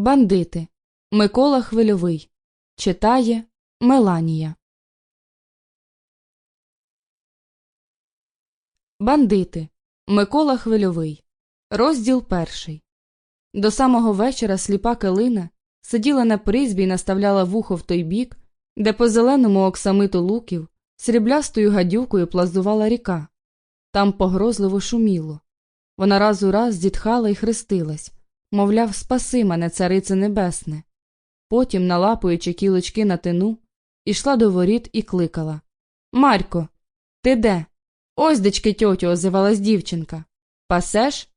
Бандити. Микола Хвильовий. Читає Меланія. Бандити. Микола Хвильовий. Розділ перший. До самого вечора сліпа Калина сиділа на призбі і наставляла вухо в той бік, де по зеленому оксамиту луків сріблястою гадюкою плазувала ріка. Там погрозливо шуміло. Вона раз у раз зітхала і хрестилась, мовляв, спаси мене, царице небесне. Потім, налапуючи кілочки на тину, ішла до воріт і кликала Марько, ти де? Ось дечки тьотю, озивалась дівчинка. Пасеш?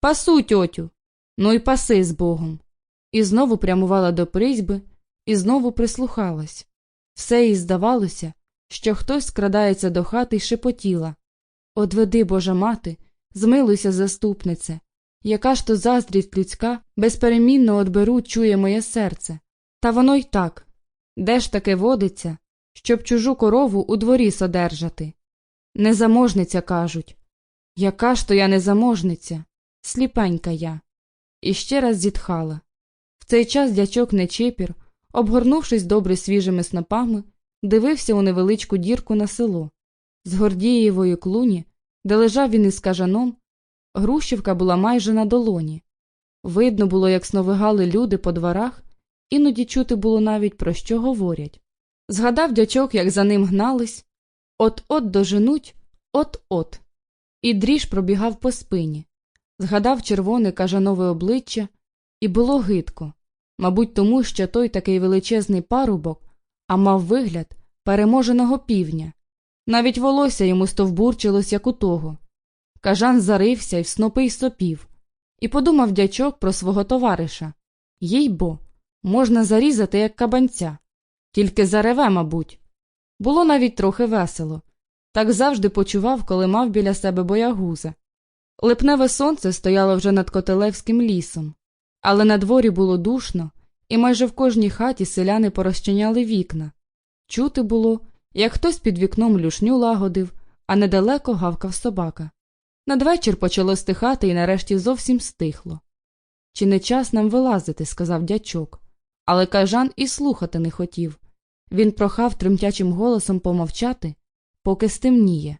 Пасу, тьотю. Ну й паси з Богом. І знову прямувала до призьби, і знову прислухалась. Все їй здавалося, що хтось скрадається до хати й шепотіла. Одведи, Божа мати, змилуйся, заступнице, яка ж то заздрість людська безперемінно одберу чує моє серце. Та воно й так де ж таке водиться, щоб чужу корову у дворі содержати? Незаможниця, кажуть. Яка ж то я незаможниця? Сліпенька я. І ще раз зітхала. В цей час дячок Нечепір, обгорнувшись добре свіжими снопами, дивився у невеличку дірку на село. З Гордієвої клуні, де лежав він із кажаном, Грушівка була майже на долоні. Видно було, як сновигали люди по дворах, іноді чути було навіть про що говорять. Згадав дячок, як за ним гнались от-от доженуть, от-от. І дріж пробігав по спині. Згадав червоне кажанове обличчя, і було гидко, мабуть, тому, що той такий величезний парубок, а мав вигляд переможеного півня. Навіть волосся йому стовбурчилось, як у того. Кажан зарився і в снопи й сопів, і подумав дячок про свого товариша їй бо, можна зарізати, як кабанця, тільки зареве, мабуть. Було навіть трохи весело так завжди почував, коли мав біля себе боягуза. Липневе сонце стояло вже над Котелевським лісом, але на дворі було душно, і майже в кожній хаті селяни порозчиняли вікна. Чути було, як хтось під вікном люшню лагодив, а недалеко гавкав собака. Надвечір почало стихати і нарешті зовсім стихло. Чи не час нам вилазити, сказав дячок, але кажан і слухати не хотів. Він прохав тремтячим голосом помовчати, поки стемніє.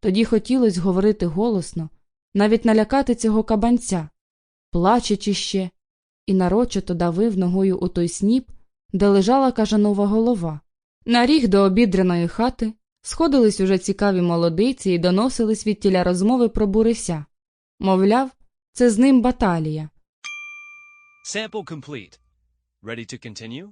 Тоді хотілося говорити голосно, навіть налякати цього кабанця, плачучи ще, і нарочито давив ногою у той сніп, де лежала кажанова голова. На ріг до обідраної хати сходились уже цікаві молодиці і доносились від тіля розмови про бурися. Мовляв, це з ним баталія. Sample complete. Ready to continue?